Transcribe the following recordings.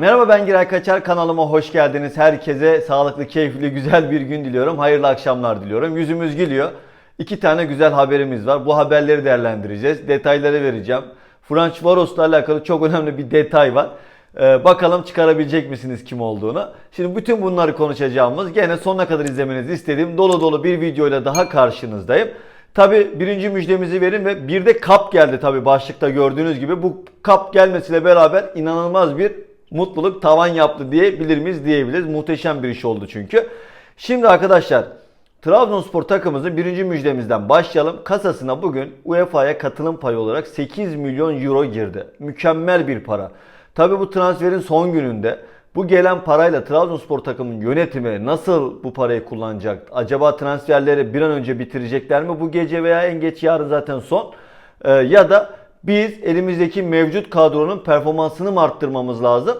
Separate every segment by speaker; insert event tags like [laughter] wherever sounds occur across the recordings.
Speaker 1: Merhaba ben Giray Kaçar kanalıma hoş geldiniz. Herkese sağlıklı, keyifli, güzel bir gün diliyorum. Hayırlı akşamlar diliyorum. Yüzümüz gülüyor. İki tane güzel haberimiz var. Bu haberleri değerlendireceğiz. Detayları vereceğim. Franç Varos'la alakalı çok önemli bir detay var. Ee, bakalım çıkarabilecek misiniz kim olduğunu. Şimdi bütün bunları konuşacağımız gene sonuna kadar izlemenizi istediğim dolu dolu bir videoyla daha karşınızdayım. Tabi birinci müjdemizi verin ve bir de kap geldi tabi başlıkta gördüğünüz gibi. Bu kap gelmesiyle beraber inanılmaz bir mutluluk tavan yaptı diyebilir miyiz diyebiliriz. Muhteşem bir iş oldu çünkü. Şimdi arkadaşlar Trabzonspor takımımızın birinci müjdemizden başlayalım. Kasasına bugün UEFA'ya katılım payı olarak 8 milyon euro girdi. Mükemmel bir para. Tabi bu transferin son gününde bu gelen parayla Trabzonspor takımının yönetimi nasıl bu parayı kullanacak? Acaba transferleri bir an önce bitirecekler mi bu gece veya en geç yarın zaten son? Ee, ya da biz elimizdeki mevcut kadronun performansını mı arttırmamız lazım?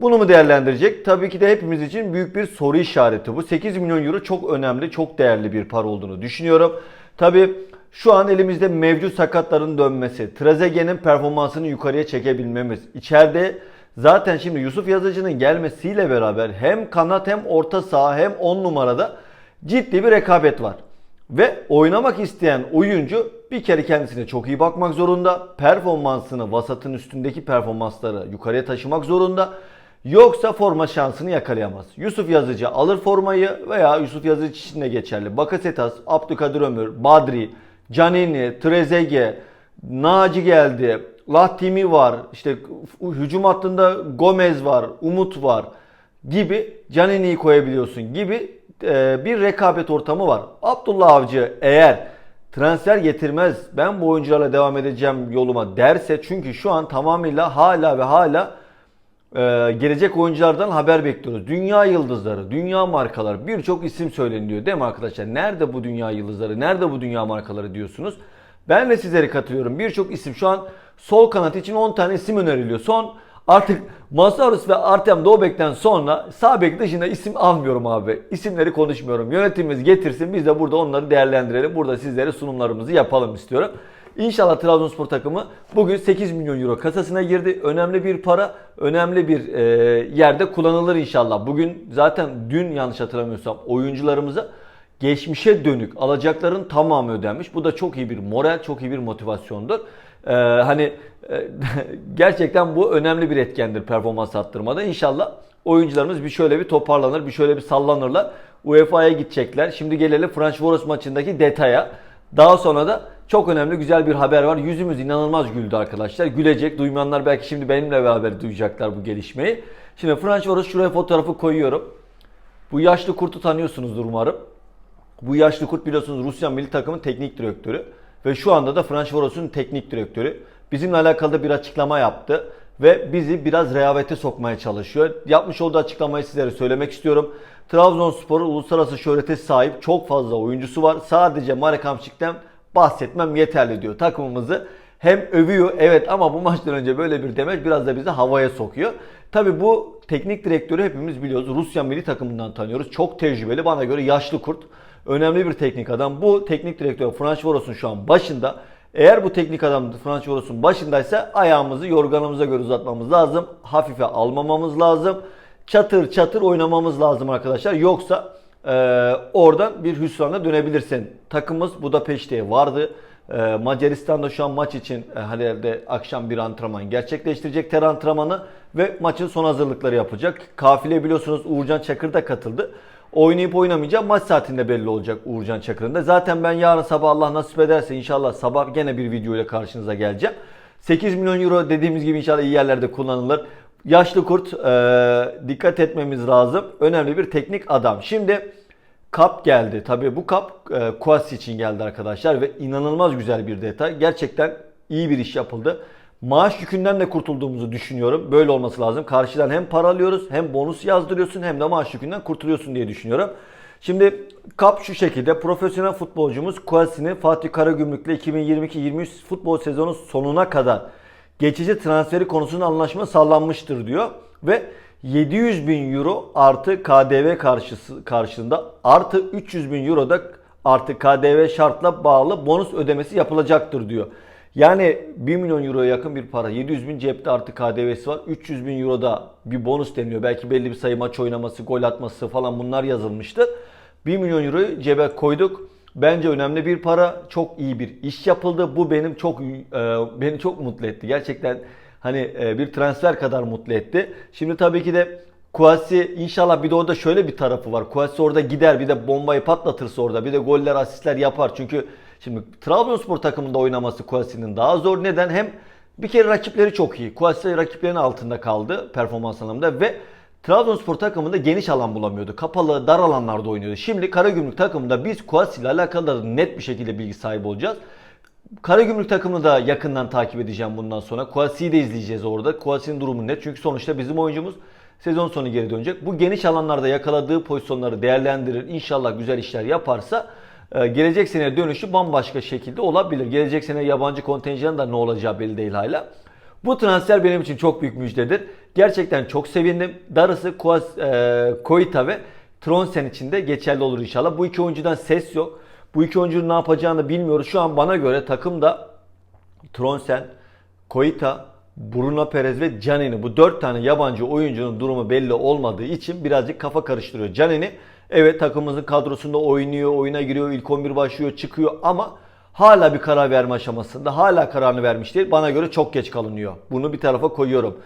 Speaker 1: Bunu mu değerlendirecek? Tabii ki de hepimiz için büyük bir soru işareti bu. 8 milyon euro çok önemli, çok değerli bir para olduğunu düşünüyorum. Tabii şu an elimizde mevcut sakatların dönmesi, Trezeguet'in performansını yukarıya çekebilmemiz, içeride zaten şimdi Yusuf Yazıcı'nın gelmesiyle beraber hem kanat hem orta saha hem 10 numarada ciddi bir rekabet var. Ve oynamak isteyen oyuncu bir kere kendisine çok iyi bakmak zorunda. Performansını, vasatın üstündeki performansları yukarıya taşımak zorunda. Yoksa forma şansını yakalayamaz. Yusuf Yazıcı alır formayı veya Yusuf Yazıcı için de geçerli. Bakasetas, Abdülkadir Ömür, Badri, Canini, Trezeguet, Naci geldi. Lahtimi var. İşte hücum hattında Gomez var, Umut var gibi Canini'yi koyabiliyorsun gibi bir rekabet ortamı var. Abdullah Avcı eğer transfer getirmez ben bu oyuncularla devam edeceğim yoluma derse çünkü şu an tamamıyla hala ve hala e, gelecek oyunculardan haber bekliyoruz. Dünya yıldızları, dünya markaları birçok isim söyleniyor değil mi arkadaşlar? Nerede bu dünya yıldızları, nerede bu dünya markaları diyorsunuz. Ben de sizlere katılıyorum. Birçok isim şu an sol kanat için 10 tane isim öneriliyor. Son artık Masarus ve Artem Doğbek'ten sonra sağ bek dışında isim almıyorum abi. İsimleri konuşmuyorum. Yönetimimiz getirsin biz de burada onları değerlendirelim. Burada sizlere sunumlarımızı yapalım istiyorum. İnşallah Trabzonspor takımı bugün 8 milyon euro kasasına girdi. Önemli bir para, önemli bir e, yerde kullanılır inşallah. Bugün zaten dün yanlış hatırlamıyorsam oyuncularımıza geçmişe dönük alacakların tamamı ödenmiş. Bu da çok iyi bir moral, çok iyi bir motivasyondur. Ee, hani e, [laughs] gerçekten bu önemli bir etkendir performans arttırmada. İnşallah oyuncularımız bir şöyle bir toparlanır, bir şöyle bir sallanırlar. UEFA'ya gidecekler. Şimdi gelelim Fenerbahçe maçındaki detaya. Daha sonra da çok önemli güzel bir haber var. Yüzümüz inanılmaz güldü arkadaşlar. Gülecek. Duymayanlar belki şimdi benimle beraber duyacaklar bu gelişmeyi. Şimdi Fenerbahçe şuraya fotoğrafı koyuyorum. Bu yaşlı kurtu tanıyorsunuzdur umarım. Bu yaşlı kurt biliyorsunuz Rusya milli takımın teknik direktörü. Ve şu anda da Fenerbahçe'nin teknik direktörü. Bizimle alakalı bir açıklama yaptı. Ve bizi biraz rehavete sokmaya çalışıyor. Yapmış olduğu açıklamayı sizlere söylemek istiyorum. Trabzonspor'un uluslararası şöhrete sahip çok fazla oyuncusu var. Sadece Marek bahsetmem yeterli diyor. Takımımızı hem övüyor evet ama bu maçtan önce böyle bir demeç biraz da bizi havaya sokuyor. Tabi bu teknik direktörü hepimiz biliyoruz. Rusya milli takımından tanıyoruz. Çok tecrübeli bana göre yaşlı kurt. Önemli bir teknik adam. Bu teknik direktör Franz Voros'un şu an başında. Eğer bu teknik adam Franz Voros'un başındaysa ayağımızı yorganımıza göre uzatmamız lazım. Hafife almamamız lazım. Çatır çatır oynamamız lazım arkadaşlar. Yoksa e, oradan bir hüsrana dönebilirsin. Takımımız Budapeşte'ye vardı. E, Macaristan'da şu an maç için e, herhalde akşam bir antrenman gerçekleştirecek ter antrenmanı ve maçın son hazırlıkları yapacak. Kafile biliyorsunuz Uğurcan Çakır da katıldı. Oynayıp oynamayacağı maç saatinde belli olacak Uğurcan Çakır'ın da. Zaten ben yarın sabah Allah nasip ederse inşallah sabah gene bir video ile karşınıza geleceğim. 8 milyon euro dediğimiz gibi inşallah iyi yerlerde kullanılır. Yaşlı kurt e, dikkat etmemiz lazım. Önemli bir teknik adam. Şimdi kap geldi. Tabii bu kap e, Kuas için geldi arkadaşlar ve inanılmaz güzel bir detay. Gerçekten iyi bir iş yapıldı. Maaş yükünden de kurtulduğumuzu düşünüyorum. Böyle olması lazım. Karşıdan hem para alıyoruz hem bonus yazdırıyorsun hem de maaş yükünden kurtuluyorsun diye düşünüyorum. Şimdi kap şu şekilde profesyonel futbolcumuz Kuasi'ni Fatih Karagümrük'le 2022-23 futbol sezonu sonuna kadar geçici transferi konusunda anlaşma sağlanmıştır diyor. Ve 700 bin euro artı KDV karşısı, karşılığında artı 300 bin euro da artı KDV şartla bağlı bonus ödemesi yapılacaktır diyor. Yani 1 milyon euroya yakın bir para. 700 bin cepte artı KDV'si var. 300 bin euroda bir bonus deniyor. Belki belli bir sayı maç oynaması, gol atması falan bunlar yazılmıştır. 1 milyon euroyu cebe koyduk. Bence önemli bir para. Çok iyi bir iş yapıldı. Bu benim çok e, beni çok mutlu etti. Gerçekten hani e, bir transfer kadar mutlu etti. Şimdi tabii ki de Kuasi inşallah bir de orada şöyle bir tarafı var. Kuasi orada gider bir de bombayı patlatırsa orada bir de goller asistler yapar. Çünkü şimdi Trabzonspor takımında oynaması Kuasi'nin daha zor. Neden? Hem bir kere rakipleri çok iyi. Kuasi rakiplerin altında kaldı performans anlamında ve Trabzonspor takımında geniş alan bulamıyordu. Kapalı, dar alanlarda oynuyordu. Şimdi Karagümrük takımında biz Kuasi ile alakalı da net bir şekilde bilgi sahibi olacağız. Karagümrük takımını da yakından takip edeceğim bundan sonra. Kuasi'yi de izleyeceğiz orada. Kuasi'nin durumu net. Çünkü sonuçta bizim oyuncumuz sezon sonu geri dönecek. Bu geniş alanlarda yakaladığı pozisyonları değerlendirir. İnşallah güzel işler yaparsa gelecek sene dönüşü bambaşka şekilde olabilir. Gelecek sene yabancı kontenjanın da ne olacağı belli değil hala. Bu transfer benim için çok büyük müjdedir. Gerçekten çok sevindim. Darısı Kuas, e, Koita ve Tronsen için de geçerli olur inşallah. Bu iki oyuncudan ses yok. Bu iki oyuncunun ne yapacağını bilmiyoruz. Şu an bana göre takımda Tronsen, Koita, Bruno Perez ve Canini bu dört tane yabancı oyuncunun durumu belli olmadığı için birazcık kafa karıştırıyor. Canini evet takımımızın kadrosunda oynuyor, oyuna giriyor, ilk 11 başlıyor, çıkıyor ama hala bir karar verme aşamasında. Hala kararını vermiş değil. Bana göre çok geç kalınıyor. Bunu bir tarafa koyuyorum.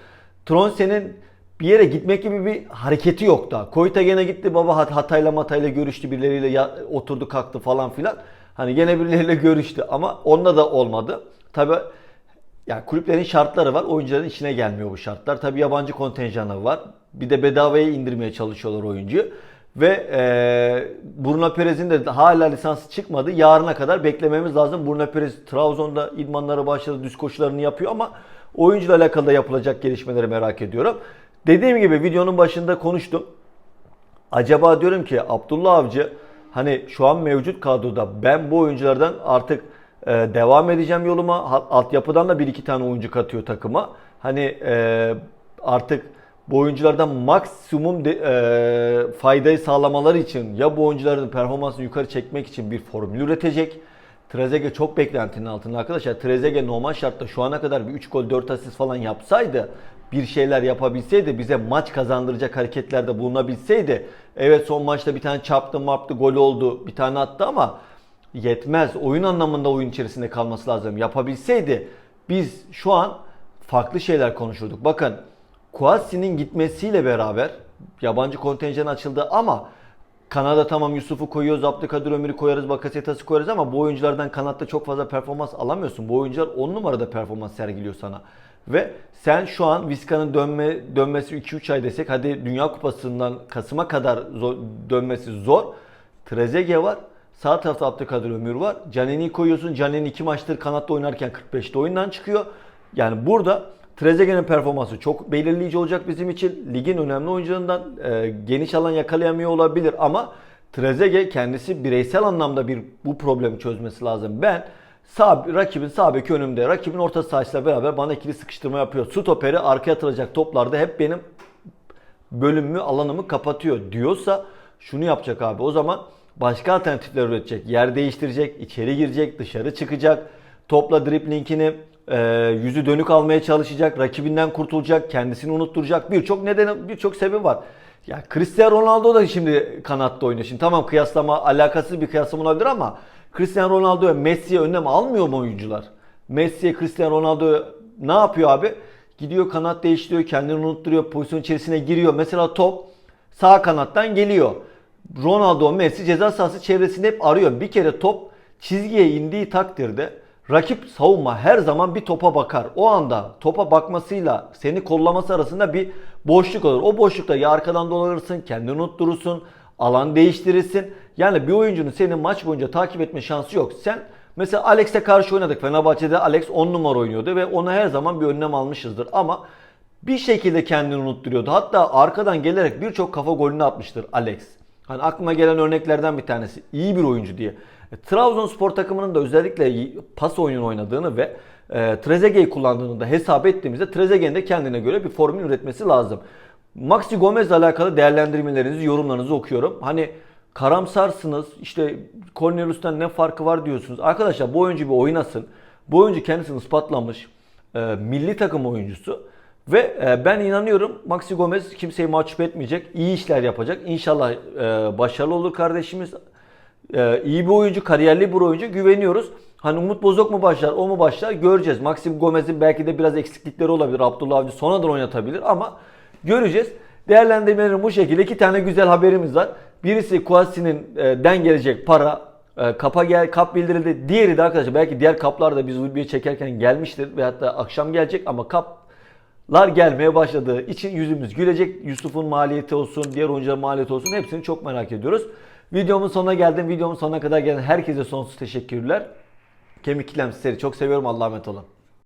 Speaker 1: Tronsen'in bir yere gitmek gibi bir hareketi yok da. Koyta gene gitti baba Hat- Hatay'la Matay'la görüştü birileriyle ya- oturdu kalktı falan filan. Hani gene birileriyle [laughs] görüştü ama onunla da olmadı. Tabi yani kulüplerin şartları var. Oyuncuların içine gelmiyor bu şartlar. Tabi yabancı kontenjanı var. Bir de bedavaya indirmeye çalışıyorlar oyuncuyu. Ve e, Bruno Perez'in de hala lisansı çıkmadı. Yarına kadar beklememiz lazım. Bruno Perez Trabzon'da idmanlara başladı. Düz koşularını yapıyor ama oyuncuyla alakalı da yapılacak gelişmeleri merak ediyorum. Dediğim gibi videonun başında konuştum. Acaba diyorum ki Abdullah Avcı hani şu an mevcut kadroda ben bu oyunculardan artık e, devam edeceğim yoluma. Altyapıdan da bir iki tane oyuncu katıyor takıma. Hani e, artık bu oyunculardan maksimum de, e, faydayı sağlamaları için ya bu oyuncuların performansını yukarı çekmek için bir formül üretecek. Trezeguet çok beklentinin altında arkadaşlar. Trezeguet normal şartta şu ana kadar bir 3 gol 4 asist falan yapsaydı bir şeyler yapabilseydi bize maç kazandıracak hareketlerde bulunabilseydi evet son maçta bir tane çarptı marptı gol oldu bir tane attı ama yetmez. Oyun anlamında oyun içerisinde kalması lazım. Yapabilseydi biz şu an farklı şeyler konuşurduk. Bakın Kouassi'nin gitmesiyle beraber yabancı kontenjan açıldı ama Kanada tamam Yusuf'u koyuyoruz, Abdülkadir Ömür'ü koyarız, Bakasetas'ı koyarız ama bu oyunculardan kanatta çok fazla performans alamıyorsun. Bu oyuncular 10 numarada performans sergiliyor sana. Ve sen şu an Vizca'nın dönme, dönmesi 2-3 ay desek hadi Dünya Kupası'ndan Kasım'a kadar zor- dönmesi zor. Trezeguet var. Sağ tarafta Abdülkadir Ömür var. Canini'yi koyuyorsun. Canini 2 maçtır kanatta oynarken 45'te oyundan çıkıyor. Yani burada Trezeguet'in performansı çok belirleyici olacak bizim için. Ligin önemli oyuncularından e, geniş alan yakalayamıyor olabilir ama Trezeguet kendisi bireysel anlamda bir bu problemi çözmesi lazım. Ben sağ, rakibin sağ beki önümde, rakibin orta sahasıyla beraber bana ikili sıkıştırma yapıyor. Stoperi arkaya atılacak toplarda hep benim bölümümü, alanımı kapatıyor diyorsa şunu yapacak abi. O zaman başka alternatifler üretecek. Yer değiştirecek, içeri girecek, dışarı çıkacak. Topla driplingini e, yüzü dönük almaya çalışacak. Rakibinden kurtulacak, kendisini unutturacak. Birçok nedeni, birçok sebebi var. Ya Cristiano Ronaldo da şimdi kanatta oynuyor. Şimdi tamam kıyaslama alakasız bir kıyaslama olabilir ama Cristiano Ronaldo ve Messi'ye önlem almıyor mu oyuncular? Messi'ye Cristiano Ronaldo ne yapıyor abi? Gidiyor kanat değiştiriyor, kendini unutturuyor, pozisyon içerisine giriyor. Mesela top sağ kanattan geliyor. Ronaldo, Messi ceza sahası çevresinde hep arıyor. Bir kere top çizgiye indiği takdirde rakip savunma her zaman bir topa bakar. O anda topa bakmasıyla seni kollaması arasında bir boşluk olur. O boşlukta ya arkadan dolanırsın, kendini unutturursun, alan değiştirirsin. Yani bir oyuncunun senin maç boyunca takip etme şansı yok. Sen mesela Alex'e karşı oynadık. Fenerbahçe'de Alex 10 numara oynuyordu ve ona her zaman bir önlem almışızdır. Ama bir şekilde kendini unutturuyordu. Hatta arkadan gelerek birçok kafa golünü atmıştır Alex. Hani aklıma gelen örneklerden bir tanesi. İyi bir oyuncu diye. E, Trabzonspor takımının da özellikle pas oyunu oynadığını ve e, Trezeguet'i kullandığını da hesap ettiğimizde Trezeguet'in de kendine göre bir formül üretmesi lazım. Maxi Gomez'le alakalı değerlendirmelerinizi, yorumlarınızı okuyorum. Hani karamsarsınız, işte Cornelius'tan ne farkı var diyorsunuz. Arkadaşlar bu oyuncu bir oynasın. Bu oyuncu kendisini ispatlamış. e, milli takım oyuncusu. Ve e, ben inanıyorum Maxi Gomez kimseyi mahcup etmeyecek. iyi işler yapacak. İnşallah e, başarılı olur kardeşimiz. E, iyi bir oyuncu, kariyerli bir oyuncu. Güveniyoruz. Hani Umut Bozok mu başlar, o mu başlar göreceğiz. Maxim Gomez'in belki de biraz eksiklikleri olabilir. Abdullah Avcı sonradan oynatabilir ama göreceğiz. Değerlendirmelerim bu şekilde. İki tane güzel haberimiz var. Birisi Kuasi'nin e, den gelecek para e, kapa gel kap bildirildi. Diğeri de arkadaşlar belki diğer kaplar da biz video çekerken gelmiştir ve hatta akşam gelecek ama kaplar gelmeye başladığı için yüzümüz gülecek. Yusuf'un maliyeti olsun, diğer oyuncuların maliyeti olsun hepsini çok merak ediyoruz. Videomun sonuna geldim. Videomun sonuna kadar gelen herkese sonsuz teşekkürler. Kemik Kilem sizleri çok seviyorum. Allah'a emanet olun.